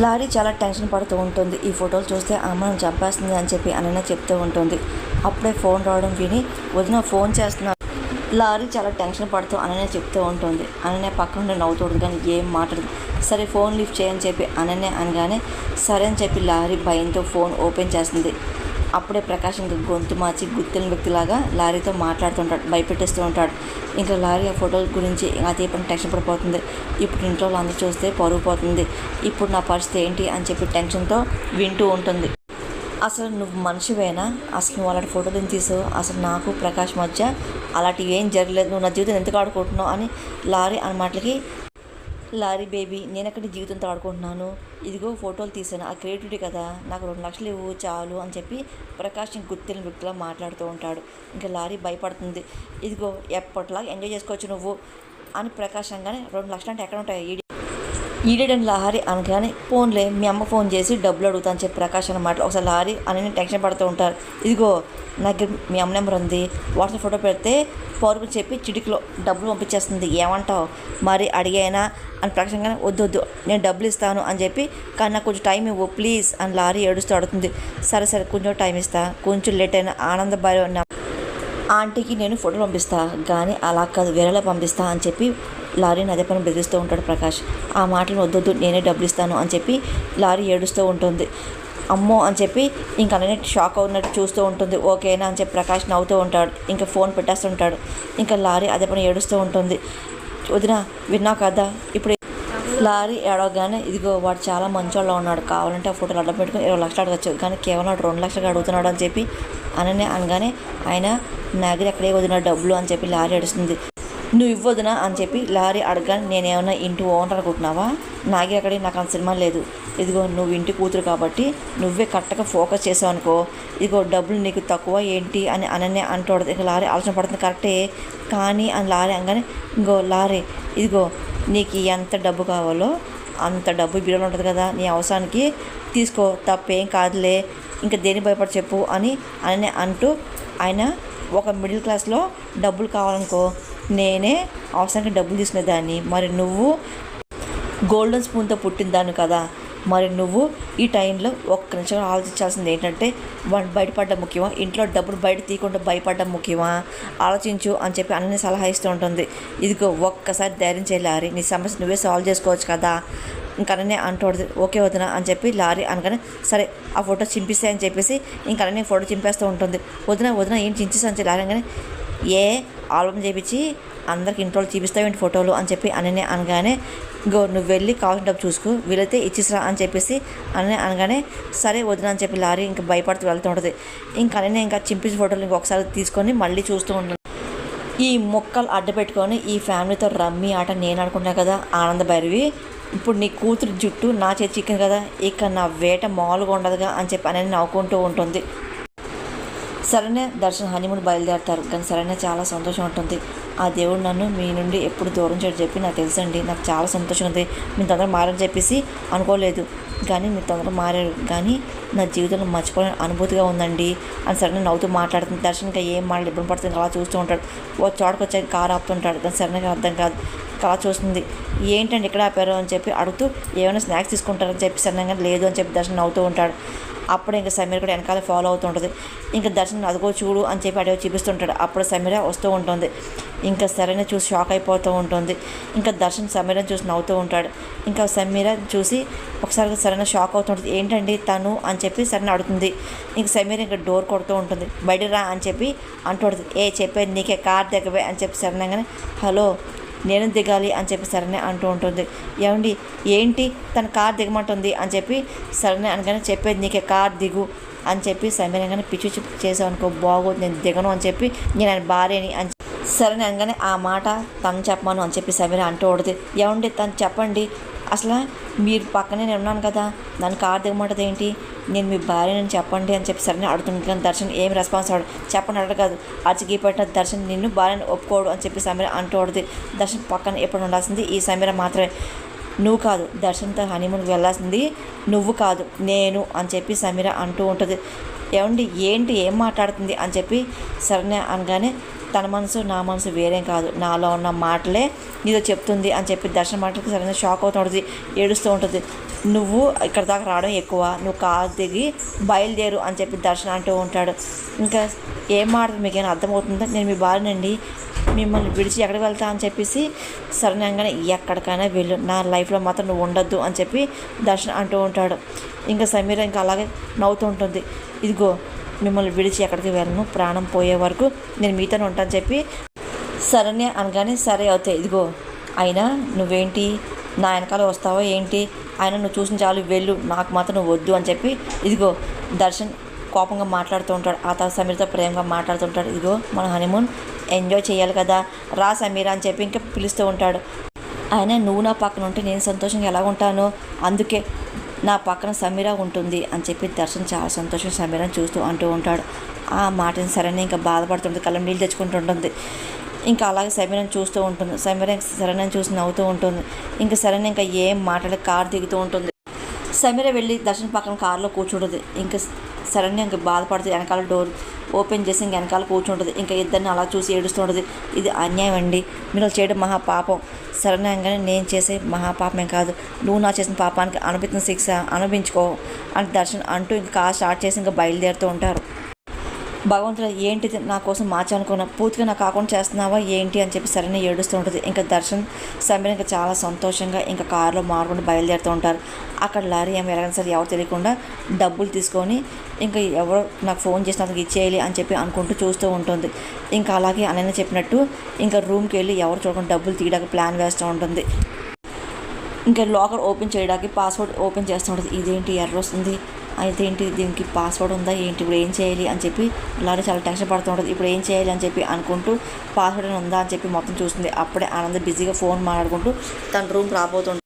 Lorry చాలా tension పడుతూ ఉంటుంది. ఈ ఫోటోలు చూస్తే అమ్మ చంపేస్తుంది అని చెప్పి అనన్న చెప్తూ ఉంటుంది. అప్పుడే ఫోన్ రావడం విని వదిన ఫోన్ చేస్తున్నా లారీ చాలా టెన్షన్ పడుతూ అనన్య చెప్తూ ఉంటుంది. అనన్య పక్కన నుండి నవ్వుతూ కానీ ఏం మాట్లాడదు. సరే ఫోన్ లిఫ్ట్ చేయని చెప్పి అనన్య అనగానే సరే అని చెప్పి లారీ భయంతో ఫోన్ ఓపెన్ చేస్తుంది. అప్పుడే ప్రకాష్ ఇంకా గొంతు మార్చి గుర్తున్న వ్యక్తిలాగా లారీతో మాట్లాడుతుంటాడు భయపెట్టేస్తూ ఉంటాడు. ఇంకా లారీ ఆ ఫోటోల గురించి అదే పని టెన్షన్ పడిపోతుంది. ఇప్పుడు ఇంట్లో అందరూ చూస్తే పరుగు పోతుంది. ఇప్పుడు నా పరిస్థితి ఏంటి అని చెప్పి టెన్షన్తో వింటూ ఉంటుంది. అసలు నువ్వు మనిషివేనా? అసలు నువ్వు అలాంటి ఫోటో తీసావు? అసలు నాకు ప్రకాష్ మధ్య అలాంటివి ఏం జరగలేదు. నువ్వు నా జీవితం ఎందుకు ఆడుకుంటున్నావు అని లారీ అన్న మాటలకి లారీ బేబీ నేను అక్కడ జీవితంతో ఆడుకుంటున్నాను ఇదిగో ఫోటోలు తీసాను ఆ క్రియేటివిటీ కదా. నాకు రెండు లక్షలు ఇవ్వు చాలు అని చెప్పి ప్రకాష్ ఇంక గుర్తిన వ్యక్తిలా మాట్లాడుతూ ఉంటాడు. ఇంకా లారీ భయపడుతుంది. ఇదిగో ఎప్పటిలాగా ఎంజాయ్ చేసుకోవచ్చు నువ్వు అని ప్రకాశంగానే రెండు లక్షలు అంటే ఎక్కడ ఉంటాయి? ఈడేడని లారీ అనగానే ఫోన్లే మీ అమ్మ ఫోన్ చేసి డబ్బులు అడుగుతా అని చెప్పి ప్రకాష్ అనమాట ఒకసారి లారీ అని టెన్షన్ పడుతూ ఉంటారు. ఇదిగో నా దగ్గర మీ అమ్మ నెంబర్ ఉంది. వాట్సాప్ ఫోటో పెడితే పౌరులు చెప్పి చిటికలో డబ్బులు పంపించేస్తుంది. ఏమంటావు? మరి అడిగైనా? అని ప్రకాశంగానే వద్దు వద్దు నేను డబ్బులు ఇస్తాను అని చెప్పి కానీ నాకు కొంచెం టైం ఇవ్వు ప్లీజ్ అని లారీ ఏడుస్తూ అడుగుతుంది. సరే సరే కొంచెం టైం ఇస్తా. కొంచెం లేట్ అయినా ఆనంద బాయ్ ఆంటీకి నేను ఫోటో పంపిస్తా కానీ అలా కాదు వేరేలా పంపిస్తా అని చెప్పి లారీని అదే పని బెదిరిస్తూ ఉంటాడు ప్రకాష్. ఆ మాటలు వద్దొద్దు నేనే డబ్బులు ఇస్తాను అని చెప్పి లారీ ఏడుస్తూ ఉంటుంది. అమ్మో అని చెప్పి ఇంకా అలానే షాక్ అవుతున్నట్టు చూస్తూ ఉంటుంది. ఓకేనా అని చెప్పి ప్రకాష్ నవ్వుతూ ఉంటాడు. ఇంకా ఫోన్ పెట్టేస్తుంటాడు. ఇంకా లారీ అదే పని ఏడుస్తూ ఉంటుంది. వదిన విన్నా కదా? ఇప్పుడు లారీ ఏడవగానే ఇదిగో వాడు చాలా మంచోళ్ళ ఉన్నాడు. కావాలంటే ఆ ఫోటోలు అడ్డం పెట్టుకుని ఇరవై లక్షలు అడగచ్చు. కానీ కేవలం రెండు లక్షలు అడుగుతున్నాడు అని చెప్పి అననే అనగానే ఆయన నా దగ్గర ఎక్కడే వదిన డబ్బులు అని చెప్పి లారీ అడుస్తుంది. నువ్వు ఇవ్వదునా అని చెప్పి లారీ అడగాలి నేనేమన్నా ఇంటి ఓనర్ అనుకుంటున్నావా? నాగే అక్కడే నాకు అంత సినిమా లేదు. ఇదిగో నువ్వు ఇంటి కూతురు కాబట్టి నువ్వే కరెక్ట్గా ఫోకస్ చేసావు అనుకో ఇదిగో డబ్బులు నీకు తక్కువ ఏంటి అని అననే అంటాడు. ఇక లారీ ఆలోచన పడుతుంది కరెక్టే. కానీ అని లారీ అనగానే ఇంకో లారీ ఇదిగో నీకు ఎంత డబ్బు కావాలో అంత డబ్బు బిడలో ఉంటుంది కదా నీ అవసరానికి తీసుకో తప్పేం కాదులే ఇంకా దేని భయపడి చెప్పు అని అని అంటూ ఆయన ఒక మిడిల్ క్లాస్లో డబ్బులు కావాలనుకో నేనే అవసరానికి డబ్బులు తీసుకునేదాన్ని మరి నువ్వు గోల్డెన్ స్పూన్తో పుట్టిందాన్ని కదా. మరి నువ్వు ఈ టైంలో ఒక్క నిమిషం ఆలోచించాల్సింది ఏంటంటే వన్ బయటపడడం ముఖ్యమా? ఇంట్లో డబ్బులు బయట తీయకుండా భయపడడం ముఖ్యమా? ఆలోచించు అని చెప్పి అన్ని సలహా ఇస్తూ ఉంటుంది. ఇదిగో ఒక్కసారి ధైర్యం చేయాలి నీ సమస్య నువ్వే సాల్వ్ చేసుకోవచ్చు కదా. ఇంకనే అంటూ ఓకే వదిన అని చెప్పి లారీ అనగానే సరే ఆ ఫోటో చింపిస్తే అని చెప్పేసి ఇంకనే ఫోటో చింపేస్తూ ఉంటుంది. వదిన వదిన ఏం చించేసి అని చెప్పి లారీ అనగానే ఏ ఆల్బమ్ చేపించి అందరికి ఇంట్లో చూపిస్తావేంటి ఫోటోలు అని చెప్పి అననే అనగానే గో నువ్వు వెళ్ళి కావాల్సిన డబ్బు చూసుకో వీలైతే ఇచ్చిసిరా అని చెప్పేసి అని అనగానే సరే వదిన అని చెప్పి లారీ ఇంకా భయపడుతూ వెళ్తూ ఉంటుంది. ఇంకా అననే ఇంకా చింపించిన ఫోటోలు ఇంకొకసారి తీసుకొని మళ్ళీ చూస్తూ ఉంటుంది. ఈ మొక్కలు అడ్డపెట్టుకొని ఈ ఫ్యామిలీతో రమ్మి ఆట నేను ఆడుకున్నా కదా ఆనంద భైరవి. ఇప్పుడు నీ కూతురు జుట్టు నా చేతి చిక్కింది కదా ఇక నా వేట మామూలుగా ఉండదుగా అని చెప్పి అనేది నవ్వుకుంటూ ఉంటుంది. సరైన దర్శనం హనీమూన్ బయలుదేరుతారు. కానీ సరైన చాలా సంతోషం ఉంటుంది. ఆ దేవుడు నన్ను మీ నుండి ఎప్పుడు దూరం చేయడం చెప్పి నాకు తెలుసండి. నాకు చాలా సంతోషం ఉంది. మీ తొందర మారని చెప్పేసి అనుకోలేదు. కానీ మీరు తొందర మారారు. కానీ నా జీవితంలో మర్చిపోలేని అనుభూతిగా ఉందండి. అని సరైన నవ్వుతూ మాట్లాడుతుంది. దర్శన్ ఏం మాటలు ఇబ్బంది పడుతుంది. అలా చూస్తూ ఉంటాడు. ఓ చోటకు వచ్చాక కారు ఆపుతుంటాడు. కానీ సరైనగా అర్థం కాదు. అలా చూస్తుంది. ఏంటండి ఇక్కడ ఆపారు అని చెప్పి అడుగుతూ ఏమైనా స్నాక్స్ తీసుకుంటారని చెప్పి సరైనగా లేదు అని చెప్పి దర్శనం నవ్వుతూ ఉంటాడు. అప్పుడు ఇంకా సమీర కూడా వెనకాల ఫాలో అవుతూ ఉంటుంది. ఇంకా దర్శనం అదిగో చూడు అని చెప్పి అడిగి చూపిస్తుంటాడు. అప్పుడు సమీర వస్తూ ఉంటుంది. ఇంకా సరైన చూసి షాక్ అయిపోతూ ఉంటుంది. ఇంకా దర్శన్ సమీరని చూసి నవ్వుతూ ఉంటాడు. ఇంకా సమీర చూసి ఒకసారి సరైన షాక్ అవుతుంటుంది ఏంటండి తను అని చెప్పి సరైన అడుగుతుంది. ఇంక సమీర ఇంకా డోర్ కొడుతూ ఉంటుంది. బయట రా అని చెప్పి అంటుంటుంది ఏ చెప్పేది నీకే కార్ దిగవే అని చెప్పి సరైనగానే హలో నేను దిగాలి అని చెప్పి సరైన అంటూ ఉంటుంది. ఏమండి? ఏంటి? తన కార్ దిగమంటుంది అని చెప్పి సరేనే అనగానే చెప్పేది నీకే కార్ దిగు అని చెప్పి సమీరంగానే పిచ్చి పిచ్చి చేసావు అనుకో బాగోదు నేను దిగను అని చెప్పి నేను ఆయన భార్యని అని సరే అనగానే ఆ మాట తను చెప్పమను అని చెప్పి సమీర అంటూ ఉంటుంది. ఏమండి? తను చెప్పండి. అసలు మీరు పక్కనే నేను ఉన్నాను కదా నన్ను కార్ దిగమంటది ఏంటి? నేను మీ భార్యని చెప్పండి అని చెప్పి సరే అడుగుతుంటాను దర్శన్ ఏం రెస్పాన్స్ అవ్వడు చెప్పండి అడగ కాదు. అచ్చికి పెట్టిన దర్శన్ నిన్ను భార్యని ఒప్పుకోడు అని చెప్పి సమీర అంటూ ఉంటుంది. దర్శన్ పక్కన ఎప్పుడు ఉండాల్సింది ఈ సమీర మాత్రమే. నువ్వు కాదు. దర్శన్తో హనీమూన్కి వెళ్ళాల్సింది నువ్వు కాదు. నేను అని చెప్పి సమీర అంటూ ఉంటుంది. ఏమండి? ఏంటి? ఏం మాట్లాడుతుంది? అని చెప్పి సరే అనగానే తన మనసు నా మనసు వేరేం కాదు. నాలో ఉన్న మాటలే నీతో చెప్తుంది అని చెప్పి దర్శన మాటలకు సరైన షాక్ అవుతూ ఉంటుంది ఏడుస్తూ ఉంటుంది. నువ్వు ఇక్కడ దాకా రావడం ఎక్కువ. నువ్వు కారు దిగి బయలుదేరు అని చెప్పి దర్శన అంటూ ఉంటాడు. ఇంకా ఏం మీకు మీకేమైనా అర్థమవుతుందో? నేను మీ భార్యనండి మిమ్మల్ని విడిచి ఎక్కడికి వెళ్తా అని చెప్పేసి సరణంగానే ఎక్కడికైనా వెళ్ళు. నా లైఫ్లో మాత్రం నువ్వు ఉండొద్దు అని చెప్పి దర్శన అంటూ ఉంటాడు. ఇంకా సమీర ఇంకా అలాగే నవ్వుతూ ఉంటుంది. ఇదిగో మిమ్మల్ని విడిచి ఎక్కడికి వెళ్ళను. ప్రాణం పోయే వరకు నేను మీతోనే ఉంటాను చెప్పి సరేనే అనగానే సరే అవుతాయి ఇదిగో అయినా నువ్వేంటి? నా వెనకాల వస్తావా? ఏంటి? ఆయన నువ్వు చూసిన చాలు వెళ్ళు. నాకు మాత్రం నువ్వు వద్దు అని చెప్పి ఇదిగో దర్శన్ కోపంగా మాట్లాడుతూ ఉంటాడు. ఆ తర్వాత సమీర్తో ప్రేమగా మాట్లాడుతుంటాడు ఇదిగో మన హనీమూన్ ఎంజాయ్ చేయాలి కదా. రా సమీర అని చెప్పి ఇంకా పిలుస్తూ ఉంటాడు. ఆయన నువ్వు నా పక్కన ఉంటే నేను సంతోషంగా ఎలా ఉంటాను అందుకే నా పక్కన సమీర ఉంటుంది అని చెప్పి దర్శన్ చాలా సంతోషంగా సమీరని చూస్తూ అంటూ ఉంటాడు. ఆ మాటని సరైన ఇంకా బాధపడుతుంది కళ్ళం నీళ్ళు తెచ్చుకుంటుంటుంది ఇంకా అలాగే సమీరని చూస్తూ ఉంటుంది. సమీర సరైన చూసి నవ్వుతూ ఉంటుంది. ఇంకా సరైన ఇంకా ఏం మాటలు కారు దిగుతూ ఉంటుంది. సమీర వెళ్ళి దర్శన్ పక్కన కారులో కూర్చుంటుంది. ఇంకా సరైన ఇంకా బాధపడుతుంది వెనకాల డోర్ ఓపెన్ చేసి ఇంక వెనకాల కూర్చుంటుంది. ఇంకా ఇద్దరిని అలా చూసి ఏడుస్తుంటుంది. ఇది అన్యాయం అండి. మీరు అలా చేయడం మహా పాపం. నేను చేసే మహాపాపమే కాదు. నువ్వు నా చేసిన పాపానికి అనుభవించిన శిక్ష అనుభవించుకో అని దర్శన్ అంటూ ఇంకా స్టార్ట్ చేసి ఇంకా బయలుదేరుతూ ఉంటారు. భగవంతుడు ఏంటిది నా కోసం మార్చనుకున్నా పూర్తిగా నా కాకుండా చేస్తున్నావా? ఏంటి? అని చెప్పి సరైన ఏడుస్తూ ఉంటుంది. ఇంకా దర్శన్ సమీర్ ఇంకా చాలా సంతోషంగా ఇంకా కారులో మారుకుంటూ బయలుదేరుతూ ఉంటారు. అక్కడ లారీ ఏమి ఎలాగైనా సరే ఎవరు తెలియకుండా డబ్బులు తీసుకొని ఇంకా ఎవరో నాకు ఫోన్ చేసిన అతనికి ఇచ్చేయాలి అని చెప్పి అనుకుంటూ చూస్తూ ఉంటుంది. ఇంకా అలాగే అనైనా చెప్పినట్టు ఇంకా రూమ్కి వెళ్ళి ఎవరు చూడకుండా డబ్బులు తీయడానికి ప్లాన్ వేస్తూ ఉంటుంది. ఇంకా లాకర్ ఓపెన్ చేయడానికి పాస్వర్డ్ ఓపెన్ చేస్తూ ఉంటుంది. ఇదేంటి ఎర్ర వస్తుంది? అయితే ఏంటి దీనికి పాస్వర్డ్ ఉందా ఏంటి ఇప్పుడు ఏం చేయాలి అని చెప్పి లారీ చాలా టెన్షన్ పడుతూ ఉంటుంది ఇప్పుడు ఏం చేయాలి అని చెప్పి అనుకుంటూ పాస్వర్డ్ ఉందా అని చెప్పి మొత్తం చూస్తుంది. అప్పుడే ఆనంద బిజీగా ఫోన్ మాట్లాడుకుంటూ తన రూమ్ రాబోతుంది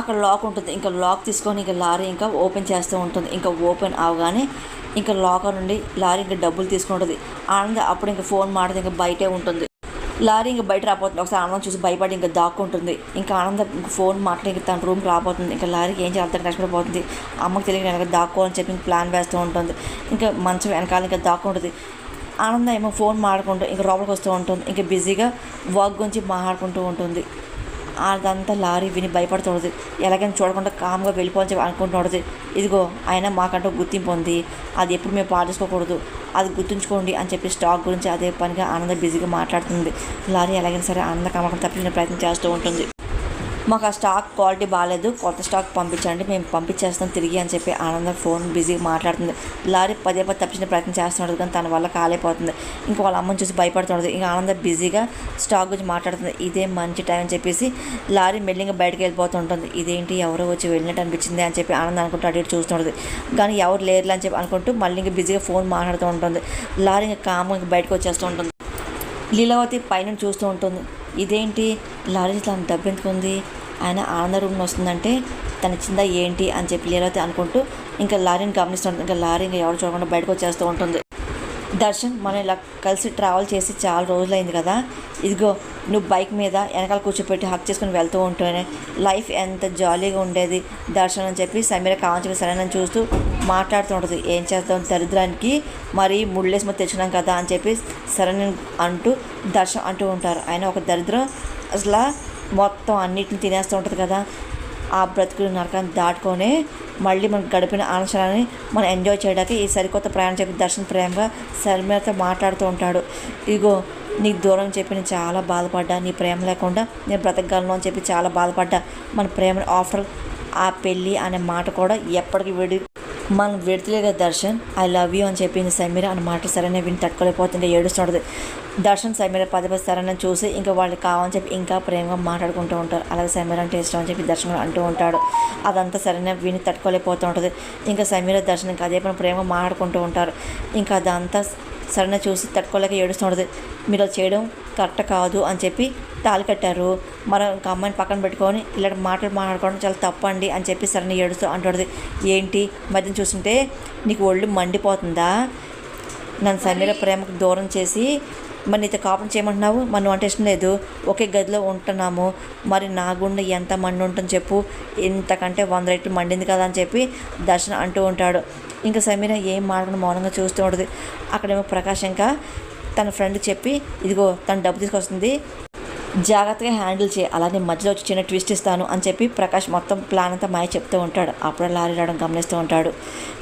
అక్కడ లాక్ ఉంటుంది. ఇంకా లాక్ తీసుకొని ఇంకా లారీ ఇంకా ఓపెన్ చేస్తూ ఉంటుంది. ఇంకా ఓపెన్ అవగానే ఇంకా లాకర్ నుండి లారీ ఇంకా డబ్బులు తీసుకుంటుంది. ఆనంద అప్పుడు ఇంకా ఫోన్ మాట్లాడితే ఇంకా బయటే ఉంటుంది. లారీ ఇంకా బయట రాబోతుంది. ఒకసారి ఆనందం చూసి భయపడి ఇంకా దాక్కుంటుంది. ఇంకా ఆనందం ఫోన్ మాట్లాడి ఇంకా తన రూమ్కి రాబోతుంది. ఇంకా లారీకి ఏం చేయాలి అర్థం కష్టపడిపోతుంది అమ్మకి తెలియక వెనక దాక్కోవాలని చెప్పి ప్లాన్ వేస్తూ ఉంటుంది. ఇంకా మంచం వెనకాల ఇంకా దాక్కుంటుంది. ఆనందం ఏమో ఫోన్ మాట్లాడుకుంటూ ఇంకా లోపలికి వస్తూ ఉంటుంది. ఇంకా బిజీగా వర్క్ గురించి మాట్లాడుకుంటూ ఉంటుంది. అదంతా లారీ విని భయపడుతుంది ఎలాగైనా చూడకుండా కామ్గా వెళ్ళిపోవచ్చు చెప్పి అనుకుంటున్నది ఇదిగో ఆయన మాకంటూ గుర్తింపు ఉంది. అది ఎప్పుడు మేము పాటించుకోకూడదు. అది గుర్తుంచుకోండి అని చెప్పి స్టాక్ గురించి అదే పనిగా ఆనంద బిజీగా మాట్లాడుతుంది. లారీ ఎలాగైనా సరే ఆనంద కామకం తప్పించిన ప్రయత్నం చేస్తూ ఉంటుంది. మాకు ఆ స్టాక్ క్వాలిటీ బాగాలేదు కొత్త స్టాక్ పంపించండి మేము పంపించేస్తాం తిరిగి అని చెప్పి ఆనందం ఫోన్ బిజీగా మాట్లాడుతుంది. లారీ పదే పది తప్పించిన ప్రయత్నం చేస్తున్నాడు కానీ తన వల్ల కాలేపోతుంది ఇంకా వాళ్ళ అమ్మని చూసి భయపడుతున్నాడు. ఇంకా ఆనంద బిజీగా స్టాక్ గురించి మాట్లాడుతుంది. ఇదే మంచి టైం అని చెప్పేసి లారీ మెల్లింగా బయటకు వెళ్ళిపోతుంటుంది ఇదేంటి ఎవరో వచ్చి వెళ్ళినట్టు అనిపించింది అని చెప్పి ఆనంద్ అనుకుంటూ అటు ఇటు చూస్తుంటుంది కానీ ఎవరు లేరు అని చెప్పి అనుకుంటూ మళ్ళీ ఇంకా బిజీగా ఫోన్ మాట్లాడుతూ ఉంటుంది. లారీ ఇంకా కామ్గా ఇంకా బయటకు వచ్చేస్తూ ఉంటుంది. లీలావతి పైన చూస్తూ ఉంటుంది. ఇదేంటి? లారీ తన దబ్బెందుకుంది ఆయన ఆనంద రూమ్ వస్తుందంటే తన చిందా ఏంటి అని చెప్పి లేరైతే అనుకుంటూ ఇంకా లారీని గమనిస్తుంటుంది. ఇంకా లారీ ఇంకా ఎవరు చూడకుండా బయటకు వచ్చేస్తూ ఉంటుంది. దర్శన్ మనం ఇలా కలిసి ట్రావెల్ చేసి చాలా రోజులైంది కదా. ఇదిగో నువ్వు బైక్ మీద వెనకాల కూర్చోపెట్టి హక్ చేసుకుని వెళ్తూ ఉంటేనే లైఫ్ ఎంత జాలీగా ఉండేది. దర్శన్ అని చెప్పి సమీర కావాలని చెప్పి సరేనని చూస్తూ మాట్లాడుతూ ఉంటుంది. ఏం చేద్దాం దరిద్రానికి మరి ముళ్ళేసి తెచ్చినాం కదా అని చెప్పి సరైన అంటూ దర్శనం అంటూ ఉంటారు. ఆయన ఒక దరిద్రం అసలు మొత్తం అన్నిటిని తినేస్తూ ఉంటుంది కదా. ఆ బ్రతుకులు నరకాన్ని దాటుకొని మళ్ళీ మనం గడిపిన ఆనందాన్ని మనం ఎంజాయ్ చేయడానికి ఈ సరికొత్త ప్రయాణం చెప్పి దర్శన్ ప్రేమగా శర్మిలతో మాట్లాడుతూ ఉంటాడు. ఇగో నీకు దూరం చెప్పి నేను చాలా బాధపడ్డా. నీ ప్రేమ లేకుండా నేను బ్రతకగలను అని చెప్పి చాలా బాధపడ్డా. మన ప్రేమ ఆఫ్టర్ ఆ పెళ్ళి అనే మాట కూడా ఎప్పటికీ విడి మనం విడతలేదు దర్శన్ ఐ లవ్ యూ అని చెప్పింది సమీర అని మాట సరైన విని తట్టుకోలేకపోతుంటే ఏడుస్తుంటుంది దర్శన్ సమీర పది పది సరైన చూసి ఇంకా వాళ్ళకి కావాలని చెప్పి ఇంకా ప్రేమగా మాట్లాడుకుంటూ ఉంటారు. అలాగే సమీర అంటే ఇష్టం అని చెప్పి దర్శన్ అంటూ ఉంటాడు. అదంతా సరైన విని తట్టుకోలేకపోతూ ఉంటుంది. ఇంకా సమీర దర్శన్ అదే పని ప్రేమగా మాట్లాడుకుంటూ ఉంటారు. ఇంకా అదంతా సరైన చూసి తట్టుకోలేక ఏడుస్తుంటుంది మీరు అది చేయడం కరెక్ట్ కాదు అని చెప్పి తాళి కట్టారు. మరి ఇంకా అమ్మాయిని పక్కన పెట్టుకొని ఇలాంటి మాటలు మాట్లాడుకోవడం చాలా తప్పండి అని చెప్పి సరైన ఏడుస్తూ అంటుంది ఏంటి? మధ్యన చూస్తుంటే నీకు ఒళ్ళు మండిపోతుందా? నన్ను సమీర ప్రేమకు దూరం చేసి మరి నీతో కాపురం చేయమంటున్నావు? మరి అంటే ఇష్టం లేదు. ఒకే గదిలో ఉంటున్నాము. మరి నా గుండె ఎంత మండి ఉంటుంది చెప్పు. ఇంతకంటే వంద రెట్లు మండింది కదా అని చెప్పి దర్శనం అంటూ ఉంటాడు. ఇంకా సమీర ఏం మాట్లాడకుండా మౌనంగా చూస్తూ ఉంటుంది. అక్కడేమో ప్రకాష్ ఇంకా తన ఫ్రెండ్ చెప్పి ఇదిగో తను డబ్బు తీసుకొస్తుంది. జాగ్రత్తగా హ్యాండిల్ చేయి. అలానే మధ్యలో వచ్చి చిన్న ట్విస్ట్ ఇస్తాను అని చెప్పి ప్రకాష్ మొత్తం ప్లాన్ అంతా మాయ చెప్తూ ఉంటాడు. అప్పుడే లారీ రావడం గమనిస్తూ ఉంటాడు.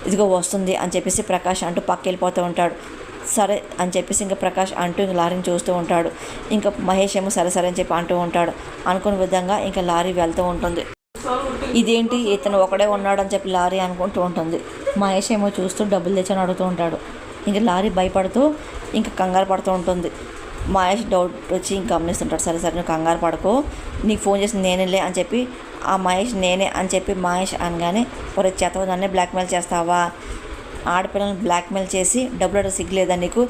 ఇదిగో వస్తుంది అని చెప్పేసి ప్రకాష్ అంటూ పక్క వెళ్ళిపోతూ ఉంటాడు. సరే అని చెప్పేసి ఇంకా ప్రకాష్ అంటూ ఇంక లారీని చూస్తూ ఉంటాడు. ఇంకా మహేష్ ఏమో సరే సరే అని చెప్పి అంటూ ఉంటాడు. అనుకున్న విధంగా ఇంకా లారీ వెళ్తూ ఉంటుంది. ఇదేంటి? ఇతను ఒకడే ఉన్నాడు అని చెప్పి లారీ అనుకుంటూ ఉంటుంది. మహేష్ ఏమో చూస్తూ డబ్బులు తెచ్చని అడుగుతూ ఉంటాడు. ఇంకా లారీ భయపడుతూ ఇంకా కంగారు పడుతూ ఉంటుంది. మహేష్ డౌట్ వచ్చి ఇంకా గమనిస్తుంటాడు. సరే సరే నువ్వు కంగారు పడుకో. నీకు ఫోన్ చేసి నేనేలే అని చెప్పి ఆ మహేష్ నేనే అని చెప్పి మహేష్ అనగానే ఒక చేతవ నన్నే బ్లాక్మెయిల్ చేస్తావా? ఆడపిల్లల్ని బ్లాక్మెయిల్ చేసి డబ్బులు అడిగి సిగ్గులేదా నీకు?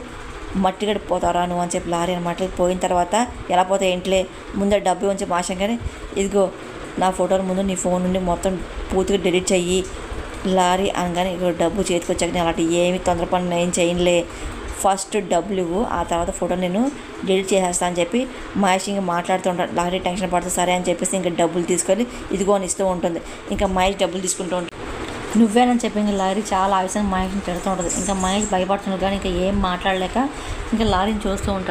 మట్టి గడిపోతారా నువ్వు? అని చెప్పి లారీ అనమాట పోయిన తర్వాత ఎలా పోతే ఏంటిలే? ముందే డబ్బు ఉంచి మాషం కానీ ఇదిగో నా ఫోటోల ముందు నీ ఫోన్ నుండి మొత్తం పూర్తిగా డిలీట్ చెయ్యి. లారీ అనగానే ఇక్కడ డబ్బు చేతికి వచ్చాక నేను అలాంటి ఏమి తొందరపడి నేను ఏం చేయనులే. ఫస్ట్ డబ్బులు ఇవ్వు ఆ తర్వాత ఫోటో నేను డిలీట్ చేసేస్తా అని చెప్పి మహేష్ ఇంకా మాట్లాడుతుంటాడు లారీ టెన్షన్ పడుతుంది సరే అని చెప్పేసి ఇంకా డబ్బులు తీసుకొని ఇదిగో అని ఇస్తూ ఉంటుంది. ఇంకా మహేష్ డబ్బులు తీసుకుంటూ ఉంటాడు. నువ్వేనని చెప్పి ఇంకా లారీ చాలా ఆవేశంగా మహేష్ని తిడుతూ ఉంటుంది. ఇంకా మహేష్ భయపడుతున్నాడు కానీ ఇంకా ఏం మాట్లాడలేక ఇంకా లారీని చూస్తూ ఉంటాడు.